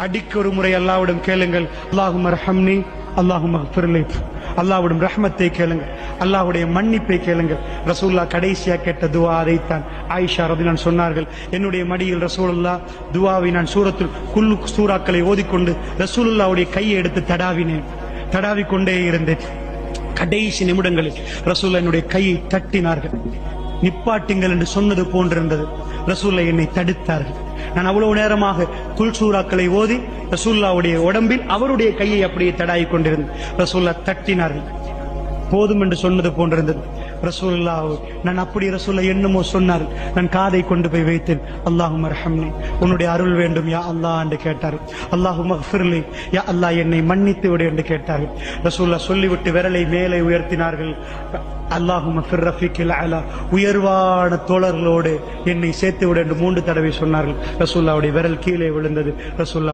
அடிக்க ஒரு முறை அல்லாவிடம் கேளுங்கள். அல்லாஹும் ரஹம்னி அல்லாஹும் அஃபிர்லி. அல்லாஹ்விடம் ரஹ்மத்தை கேளுங்கள். அல்லாஹுடைய மன்னிப்பை கேளுங்கள். ரசூல்லா கடைசியா கேட்ட துவா அதைத்தான். ஆயிஷா ரதிலான் சொன்னார்கள் என்னுடைய மடியில் ரசூலுல்லா துவாவை நான் சூரத்தில் குல்லு சூறாக்களை ஓதிக்கொண்டு ரசூலுல்லாவுடைய கையை எடுத்து தடாவினேன். தடாவிக் கொண்டே இருந்தேன். கடைசி நிமிடங்களில் ரசூல்லா என்னுடைய கையை தட்டினார்கள். நிப்பாட்டுங்கள் என்று சொன்னது போன்றிருந்தது. ரசூல்லா என்னை தடுத்தார்கள். நான் அவ்வளவு நேரமாக குல்சூராக்களை ஓதி ரசூல்லாவுடைய உடம்பில் அவருடைய கையை அப்படியே தடாயிக் கொண்டிருந்தேன். ரசூல்லா தட்டினார்கள். போதும் என்று சொன்னது போன்றிருந்தது. ரசூல்லா நான் அப்படி ரசூல்லா என்னமோ சொன்னார். நான் காதை கொண்டு போய் வைத்தேன். அல்லாஹும் ரஹம்னி உன்னுடைய அருள் வேண்டும் யா அல்லாஹ் என்று கேட்டார். அல்லாஹும் மஃபிர்லி யா அல்லாஹ் என்னை மன்னித்து விடு என்று கேட்டார். ரசூல்லா சொல்லிவிட்டு விரலை மேலே உயர்த்தினார்கள். அல்லாஹும் ரஃபிக்கில் அலா. உயர்வான தோழர்களோடு என்னை சேர்த்து விட என்று மூன்று தடவை சொன்னார்கள். ரசூல்லாவுடைய விரல் கீழே விழுந்தது. ரசூல்லா